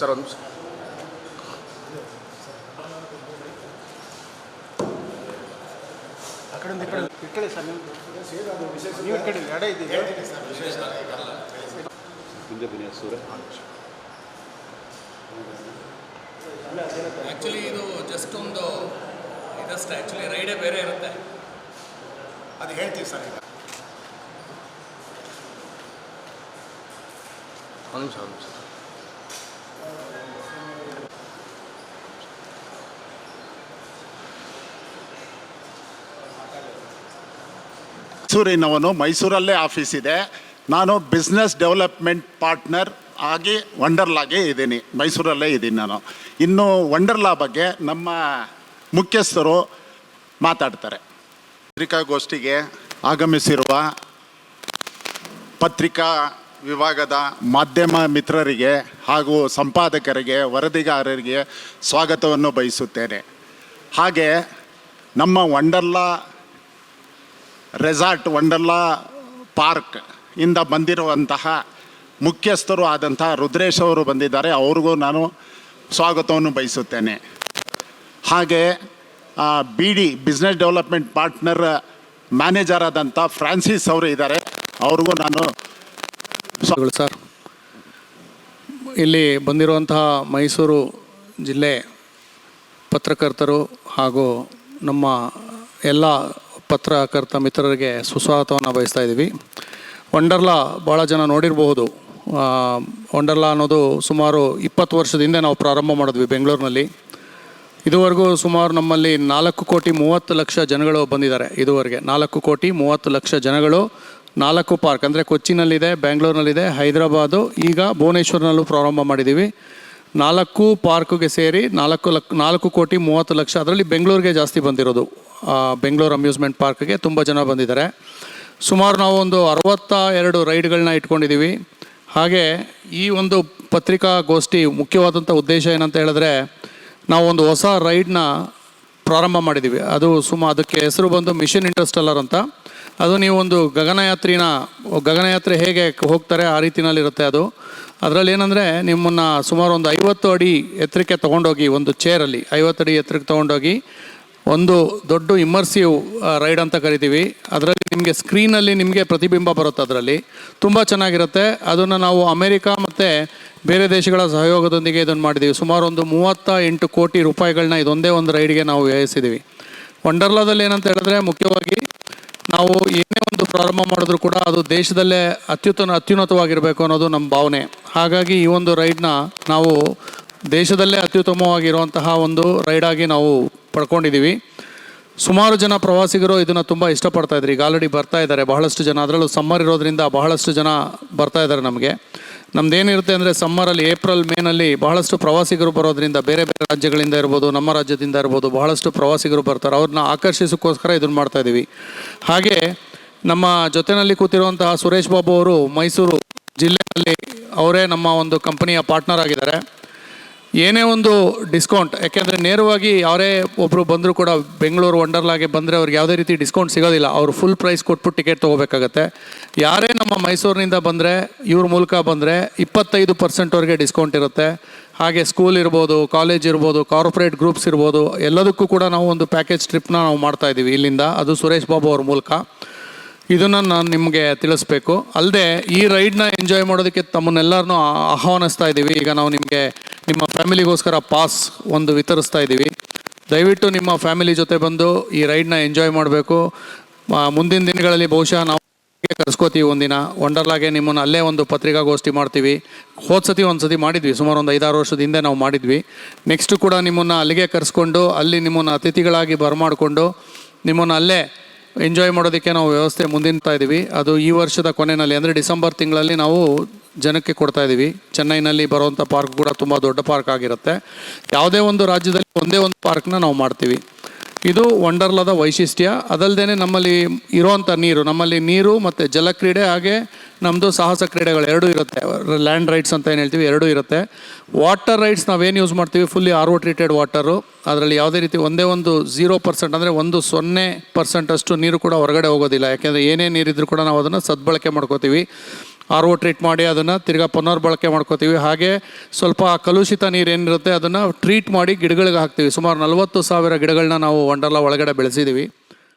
Sir ಒಂದು actually ಇದು just ಒಂದು ಇದಷ್ಟು. ಆ್ಯಕ್ಚುಲಿ ರೈಡೇ ಬೇರೆ ಇರುತ್ತೆ. ಅದು ಹೇಳ್ತೀವಿ ಸರ್ ಈಗ. ಒಂದು ನಿಮಿಷ ಒಂದು ನಿಮಿಷ. ಮೈಸೂರಿನವನು, ಮೈಸೂರಲ್ಲೇ ಆಫೀಸ್ ಇದೆ. ನಾನು ಬಿಸ್ನೆಸ್ ಡೆವಲಪ್ಮೆಂಟ್ ಪಾರ್ಟ್ನರ್ ಆಗಿ ವಂಡರ್ಲಾಗೆ ಇದ್ದೀನಿ. ಮೈಸೂರಲ್ಲೇ ಇದ್ದೀನಿ ನಾನು. ಇನ್ನು ವಂಡರ್ಲಾ ಬಗ್ಗೆ ನಮ್ಮ ಮುಖ್ಯಸ್ಥರು ಮಾತಾಡ್ತಾರೆ. ಪತ್ರಿಕಾಗೋಷ್ಠಿಗೆ ಆಗಮಿಸಿರುವ ಪತ್ರಿಕಾ ವಿಭಾಗದ ಮಾಧ್ಯಮ ಮಿತ್ರರಿಗೆ ಹಾಗೂ ಸಂಪಾದಕರಿಗೆ, ವರದಿಗಾರರಿಗೆ ಸ್ವಾಗತವನ್ನು ಬಯಸುತ್ತೇನೆ. ಹಾಗೆ ನಮ್ಮ ವಂಡರ್ಲಾ ರೆಸಾರ್ಟ್ ವಂಡರ್ಲಾ ಪಾರ್ಕ್ ಇಂದ ಬಂದಿರುವಂತಹ ಮುಖ್ಯಸ್ಥರು ಆದಂತಹ ರುದ್ರೇಶ್ ಅವರು ಬಂದಿದ್ದಾರೆ. ಅವ್ರಿಗೂ ನಾನು ಸ್ವಾಗತವನ್ನು ಬಯಸುತ್ತೇನೆ. ಹಾಗೆ B D business development partner manager ಆದಂಥ ಫ್ರಾನ್ಸಿಸ್ ಅವರು ಇದ್ದಾರೆ. ಅವ್ರಿಗೂ ನಾನು ಸರ್. ಇಲ್ಲಿ ಬಂದಿರುವಂತಹ ಮೈಸೂರು ಜಿಲ್ಲೆ ಪತ್ರಕರ್ತರು ಹಾಗೂ ನಮ್ಮ ಎಲ್ಲ ಪತ್ರಕರ್ತ ಮಿತ್ರರಿಗೆ ಸುಸ್ವಾಗತವನ್ನು ಬಯಸ್ತಾ ಇದ್ದೀವಿ. ವಂಡರ್ಲಾ ಭಾಳ ಜನ ನೋಡಿರಬಹುದು. ವಂಡರ್ಲಾ ಅನ್ನೋದು ಸುಮಾರು ಇಪ್ಪತ್ತು ವರ್ಷದ ಹಿಂದೆ ನಾವು ಪ್ರಾರಂಭ ಮಾಡಿದ್ವಿ ಬೆಂಗಳೂರಿನಲ್ಲಿ. ಇದುವರೆಗೂ ಸುಮಾರು ನಮ್ಮಲ್ಲಿ ನಾಲ್ಕು ಕೋಟಿ ಮೂವತ್ತು ಲಕ್ಷ ಜನಗಳು ಬಂದಿದ್ದಾರೆ ಇದುವರೆಗೆ. ನಾಲ್ಕು ಕೋಟಿ ಮೂವತ್ತು ಲಕ್ಷ ಜನಗಳು ನಾಲ್ಕು ಪಾರ್ಕ್ ಅಂದರೆ ಕೊಚ್ಚಿನಲ್ಲಿದೆ, ಬೆಂಗಳೂರಿನಲ್ಲಿದೆ, ಹೈದರಾಬಾದು, ಈಗ ಭುವನೇಶ್ವರ್ನಲ್ಲೂ ಪ್ರಾರಂಭ ಮಾಡಿದ್ದೀವಿ. ನಾಲ್ಕು ಪಾರ್ಕ್ಗೆ ಸೇರಿ ನಾಲ್ಕು ಲಕ್, ನಾಲ್ಕು ಕೋಟಿ ಮೂವತ್ತು ಲಕ್ಷ, ಅದರಲ್ಲಿ ಬೆಂಗಳೂರಿಗೆ ಜಾಸ್ತಿ ಬಂದಿರೋದು. ಬೆಂಗಳೂರು ಅಮ್ಯೂಸ್ಮೆಂಟ್ ಪಾರ್ಕ್ಗೆ ತುಂಬ ಜನ ಬಂದಿದ್ದಾರೆ. ಸುಮಾರು ನಾವು ಒಂದು ಅರವತ್ತ ಎರಡು ರೈಡ್ಗಳನ್ನ ಇಟ್ಕೊಂಡಿದ್ದೀವಿ ಹಾಗೆ ಈ ಒಂದು ಪತ್ರಿಕಾಗೋಷ್ಠಿ ಮುಖ್ಯವಾದಂಥ ಉದ್ದೇಶ ಏನಂತ ಹೇಳಿದ್ರೆ, ನಾವು ಒಂದು ಹೊಸ ರೈಡ್ನ ಪ್ರಾರಂಭ ಮಾಡಿದ್ದೀವಿ ಅದು ಸುಮ, ಅದಕ್ಕೆ ಹೆಸರು ಬಂದು ಮಿಷನ್ ಇಂಟರ್ಸ್ಟೆಲ್ಲರ್ ಅಂತ. ಅದು ನೀವು ಒಂದು ಗಗನಯಾತ್ರಿನ, ಗಗನಯಾತ್ರೆ ಹೇಗೆ ಹೋಗ್ತಾರೆ ಆ ರೀತಿನಲ್ಲಿರುತ್ತೆ ಅದು. ಅದರಲ್ಲಿ ಏನಂದರೆ, ನಿಮ್ಮನ್ನು ಸುಮಾರು ಒಂದು ಐವತ್ತು ಅಡಿ ಎತ್ತರಕ್ಕೆ ತೊಗೊಂಡೋಗಿ ಒಂದು ಚೇರಲ್ಲಿ ಐವತ್ತು ಅಡಿ ಎತ್ತರಕ್ಕೆ ತೊಗೊಂಡೋಗಿ ಒಂದು ದೊಡ್ಡ ಇಮ್ಮರ್ಸಿವ್ ರೈಡ್ ಅಂತ ಕರಿತೀವಿ. ಅದರಲ್ಲಿ ನಿಮಗೆ ಸ್ಕ್ರೀನಲ್ಲಿ ನಿಮಗೆ ಪ್ರತಿಬಿಂಬ ಬರುತ್ತೆ ಅದರಲ್ಲಿ. ತುಂಬ ಚೆನ್ನಾಗಿರುತ್ತೆ. ಅದನ್ನು ನಾವು ಅಮೇರಿಕಾ ಮತ್ತು ಬೇರೆ ದೇಶಗಳ ಸಹಯೋಗದೊಂದಿಗೆ ಇದನ್ನು ಮಾಡಿದ್ದೀವಿ ಸುಮಾರು ಒಂದು ಮೂವತ್ತ ಎಂಟು ಕೋಟಿ ರೂಪಾಯಿಗಳನ್ನ ಇದೊಂದೇ ಒಂದು ರೈಡ್ಗೆ ನಾವು ವ್ಯಯಿಸಿದ್ದೀವಿ ವಂಡರ್ಲಾದಲ್ಲಿ ಏನಂತ ಹೇಳಿದ್ರೆ ಮುಖ್ಯವಾಗಿ ನಾವು ಏನೇ ಒಂದು ಪ್ರಾರಂಭ ಮಾಡಿದ್ರು ಕೂಡ ಅದು ದೇಶದಲ್ಲೇ ಅತ್ಯುತ್ತಮ, ಅತ್ಯುನ್ನತವಾಗಿರಬೇಕು ಅನ್ನೋದು ನಮ್ಮ ಭಾವನೆ. ಹಾಗಾಗಿ ಈ ಒಂದು ರೈಡ್ನ ನಾವು ದೇಶದಲ್ಲೇ ಅತ್ಯುತ್ತಮವಾಗಿರುವಂತಹ ಒಂದು ರೈಡಾಗಿ ನಾವು ಪಡ್ಕೊಂಡಿದ್ದೀವಿ ಸುಮಾರು ಜನ ಪ್ರವಾಸಿಗರು ಇದನ್ನು ತುಂಬ ಇಷ್ಟಪಡ್ತಾ ಇದ್ದಾರೆ ಈಗ ಆಲ್ರೆಡಿ ಬರ್ತಾ ಇದ್ದಾರೆ ಬಹಳಷ್ಟು ಜನ. ಅದರಲ್ಲೂ ಸಮ್ಮರ್ ಇರೋದ್ರಿಂದ ಬಹಳಷ್ಟು ಜನ ಬರ್ತಾ ಇದ್ದಾರೆ ನಮಗೆ. ನಮ್ದೇನಿರುತ್ತೆ ಅಂದರೆ ಸಮ್ಮರಲ್ಲಿ ಏಪ್ರಿಲ್ ಮೇನಲ್ಲಿ ಬಹಳಷ್ಟು ಪ್ರವಾಸಿಗರು ಬರೋದ್ರಿಂದ ಬೇರೆ ಬೇರೆ ರಾಜ್ಯಗಳಿಂದ ಇರ್ಬೋದು, ನಮ್ಮ ರಾಜ್ಯದಿಂದ ಇರ್ಬೋದು ಬಹಳಷ್ಟು ಪ್ರವಾಸಿಗರು ಬರ್ತಾರೆ. ಅವ್ರನ್ನ ಆಕರ್ಷಿಸೋಕ್ಕೋಸ್ಕರ ಇದನ್ನು ಮಾಡ್ತಾ ಇದ್ದೀವಿ ಹಾಗೆ ನಮ್ಮ ಜೊತೆಯಲ್ಲಿ ಕೂತಿರುವಂತಹ ಸುರೇಶ್ ಬಾಬು ಅವರು ಮೈಸೂರು ಜಿಲ್ಲೆಯಲ್ಲಿ ಅವರೇ ನಮ್ಮ ಒಂದು ಕಂಪನಿಯ ಪಾರ್ಟ್ನರ್ ಆಗಿದ್ದಾರೆ. ಏನೇ ಒಂದು ಡಿಸ್ಕೌಂಟ್ ಯಾಕೆಂದರೆ ನೇರವಾಗಿ ಯಾರೇ ಒಬ್ಬರು ಬಂದರೂ ಕೂಡ ಬೆಂಗಳೂರು ವಂಡರ್ಲಾಗೆ ಬಂದರೆ ಅವ್ರಿಗೆ ಯಾವುದೇ ರೀತಿ ಡಿಸ್ಕೌಂಟ್ ಸಿಗೋದಿಲ್ಲ. ಅವರು ಫುಲ್ ಪ್ರೈಸ್ ಕೊಟ್ಬಿಟ್ಟು ಟಿಕೆಟ್ ತೊಗೋಬೇಕಾಗತ್ತೆ. ಯಾರೇ ನಮ್ಮ ಮೈಸೂರಿನಿಂದ ಬಂದರೆ, ಇವ್ರ ಮೂಲಕ ಬಂದರೆ ಇಪ್ಪತ್ತೈದು ಪರ್ಸೆಂಟ್ವರೆಗೆ ಡಿಸ್ಕೌಂಟ್ ಇರುತ್ತೆ. ಹಾಗೆ ಸ್ಕೂಲ್ ಇರ್ಬೋದು ಕಾಲೇಜ್ ಇರ್ಬೋದು ಕಾರ್ಪೊರೇಟ್ ಗ್ರೂಪ್ಸ್ ಇರ್ಬೋದು, ಎಲ್ಲದಕ್ಕೂ ಕೂಡ ನಾವು ಒಂದು ಪ್ಯಾಕೇಜ್ ಟ್ರಿಪ್ನ ನಾವು ಮಾಡ್ತಾ ಇದ್ದೀವಿ ಇಲ್ಲಿಂದ. ಅದು ಸುರೇಶ್ ಬಾಬು ಅವ್ರ ಮೂಲಕ. ಇದನ್ನು ನಾನು ನಿಮಗೆ ತಿಳಿಸ್ಬೇಕು. ಅಲ್ಲದೆ ಈ ರೈಡ್ನ ಎಂಜಾಯ್ ಮಾಡೋದಕ್ಕೆ ತಮ್ಮನ್ನೆಲ್ಲರನ್ನೂ ಆಹ್ವಾನಿಸ್ತಾ ಇದ್ದೀವಿ. ಈಗ ನಾವು ನಿಮಗೆ ನಿಮ್ಮ ಫ್ಯಾಮಿಲಿಗೋಸ್ಕರ ಪಾಸ್ ಒಂದು ವಿತರಿಸ್ತಾ ಇದ್ದೀವಿ. ದಯವಿಟ್ಟು ನಿಮ್ಮ ಫ್ಯಾಮಿಲಿ ಜೊತೆ ಬಂದು ಈ ರೈಡ್ನ ಎಂಜಾಯ್ ಮಾಡಬೇಕು. ಮುಂದಿನ ದಿನಗಳಲ್ಲಿ ಬಹುಶಃ ನಾವು ಕರೆಸ್ಕೋತೀವಿ ಒಂದಿನ. ವಂಡರ್ಲಾಗೆ ನಿಮ್ಮನ್ನು ಅಲ್ಲೇ ಒಂದು ಪತ್ರಿಕಾಗೋಷ್ಠಿ ಮಾಡ್ತೀವಿ. ಹೋದ ಸತಿ ಒಂದು ಸತಿ ಮಾಡಿದ್ವಿ. ಸುಮಾರು ಒಂದು ಐದಾರು ವರ್ಷದ ಹಿಂದೆ ನಾವು ಮಾಡಿದ್ವಿ. ನೆಕ್ಸ್ಟು ಕೂಡ ನಿಮ್ಮನ್ನು ಅಲ್ಲಿಗೆ ಕರೆಸ್ಕೊಂಡು, ಅಲ್ಲಿ ನಿಮ್ಮನ್ನು ಅತಿಥಿಗಳಾಗಿ ಬರಮಾಡಿಕೊಂಡು, ನಿಮ್ಮನ್ನು ಅಲ್ಲೇ ಎಂಜಾಯ್ ಮಾಡೋದಕ್ಕೆ ನಾವು ವ್ಯವಸ್ಥೆ ಮುಂದಿನ್ತಾ ಇದ್ದೀವಿ ಅದು ಈ ವರ್ಷದ ಕೊನೆಯಲ್ಲಿ, ಅಂದರೆ ಡಿಸೆಂಬರ್ ತಿಂಗಳಲ್ಲಿ ನಾವು ಜನಕ್ಕೆ ಕೊಡ್ತಾ ಇದ್ದೀವಿ ಚೆನ್ನೈನಲ್ಲಿ ಬರುವಂಥ ಪಾರ್ಕ್ ಕೂಡ ತುಂಬ ದೊಡ್ಡ ಪಾರ್ಕ್ ಆಗಿರುತ್ತೆ. ಯಾವುದೇ ಒಂದು ರಾಜ್ಯದಲ್ಲಿ ಒಂದೇ ಒಂದು ಪಾರ್ಕ್ನ ನಾವು ಮಾಡ್ತೀವಿ. ಇದು ವಂಡರ್ಲಾದ ವೈಶಿಷ್ಟ್ಯ. ಅದಲ್ಲದೆ ನಮ್ಮಲ್ಲಿ ಇರೋವಂಥ ನೀರು, ನಮ್ಮಲ್ಲಿ ನೀರು ಮತ್ತು ಜಲಕ್ರೀಡೆ ಹಾಗೆ ನಮ್ಮದು ಸಾಹಸ ಕ್ರೀಡೆಗಳು ಎರಡೂ ಇರುತ್ತೆ. ಲ್ಯಾಂಡ್ ರೈಡ್ಸ್ ಅಂತ ಏನು ಹೇಳ್ತೀವಿ ಎರಡೂ ಇರುತ್ತೆ. ವಾಟರ್ ರೈಡ್ಸ್ ನಾವೇನು ಯೂಸ್ ಮಾಡ್ತೀವಿ? Fully R O treated water ಅದರಲ್ಲಿ ಯಾವುದೇ ರೀತಿ ಒಂದೇ ಒಂದು ಝೀರೋ ಪರ್ಸೆಂಟ್ ಅಂದರೆ ಒಂದು ಸೊನ್ನೆ ಪರ್ಸೆಂಟಷ್ಟು ನೀರು ಕೂಡ ಹೊರಗಡೆ ಹೋಗೋದಿಲ್ಲ. ಯಾಕೆಂದರೆ ಏನೇ ನೀರಿದ್ರೂ ಕೂಡ ನಾವು ಅದನ್ನು ಸದ್ಬಳಕೆ ಮಾಡ್ಕೋತೀವಿ. ಆರ್ ಒ ಟ್ರೀಟ್ ಮಾಡಿ ಅದನ್ನು ತಿರ್ಗಾ ಪುನರ್ಬಳಕೆ ಮಾಡ್ಕೋತೀವಿ. ಹಾಗೆ ಸ್ವಲ್ಪ ಕಲುಷಿತ ನೀರು ಏನಿರುತ್ತೆ ಅದನ್ನು ಟ್ರೀಟ್ ಮಾಡಿ ಗಿಡಗಳಿಗೆ ಹಾಕ್ತೀವಿ. ಸುಮಾರು ನಲವತ್ತು ಸಾವಿರ ಗಿಡಗಳನ್ನ ನಾವು ವಂಡರ್ಲಾ ಒಳಗಡೆ ಬೆಳೆಸಿದ್ದೀವಿ